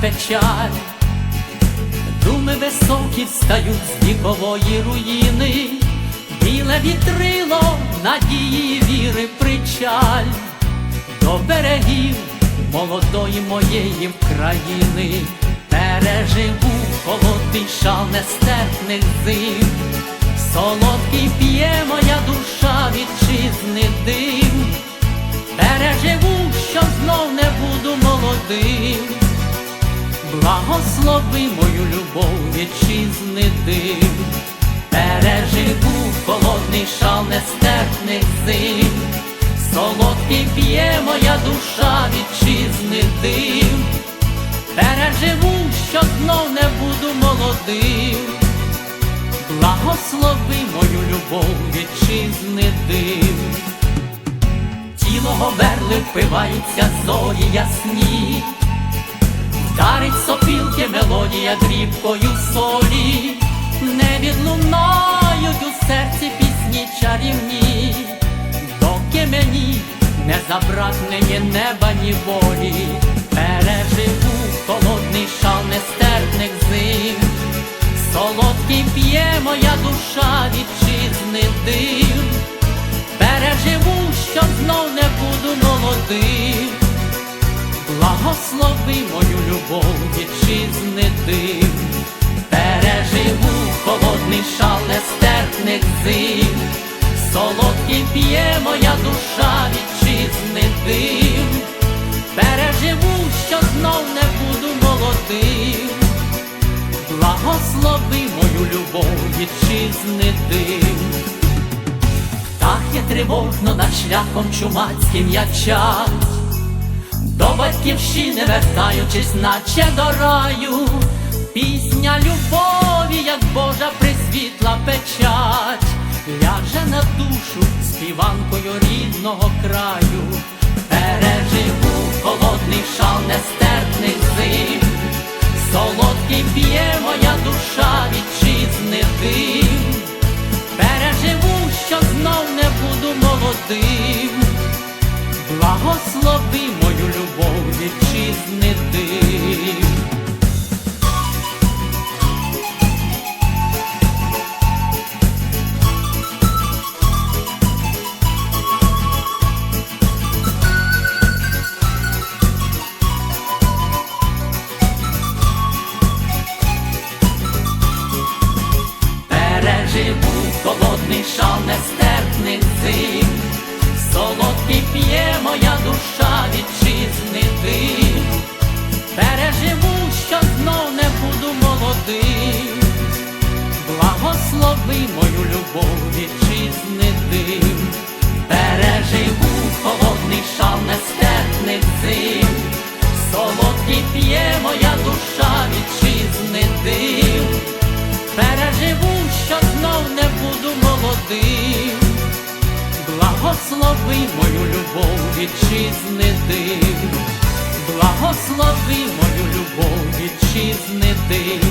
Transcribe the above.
печаль. Думи високі встають з вікової руїни, біле вітрило надії віри причаль. До берегів молодої моєї країни, переживу холодний шал нестерпних зим, солодкий п'є моя душа вітчизни дим, переживу, що знов не буду молодим. Благослови мою любов, вітчизни дим, переживу холодний шал нестерпних зим, солодкий п'є моя душа вітчизни дим, переживу, що знов не буду молодим, благослови мою любов, вітчизни дим, тіло говерли впиваються зорі ясні. Мелодія дрібкою солі, не відлунають у серці пісні чарівні, доки мені не забракне ні неба, ні волі, переживу холодний шал нестерпних зим, солодкий п'є моя душа вітчизни дим, переживу, що знов не буду молодим. Благослови мою любов, вітчизни дим, переживу холодний шал нестерпних зим, солодкий п'є моя душа вітчизни дим, переживу, що знов не буду молодим, благослови мою любов, вітчизни дим, птахи тривожно над шляхом чумацьким ячать. До батьківщини вертаючись, наче до раю, пісня любові, як Божа присвітла печать, ляже на душу співанкою рідного краю, переживу холодний шал нестерпних зим, солодкий п'є моя душа вітчизни дим, переживу, що знов не буду молодим. Благослови мою любов, вітчизни дим. Холодний шал нестерпних зим, солодкий п'є моя душа вітчизни. Дим, переживу, що знов не буду молодим, благослови мою любов, вітчизни. Дим, переживу холодний шал нестерпних зим, солодкий п'є моя душа вітчизни. дим, переживу, що знов не буду молодим. Благослови мою любов, вітчизни дим, благослови мою любов, вітчизни дим,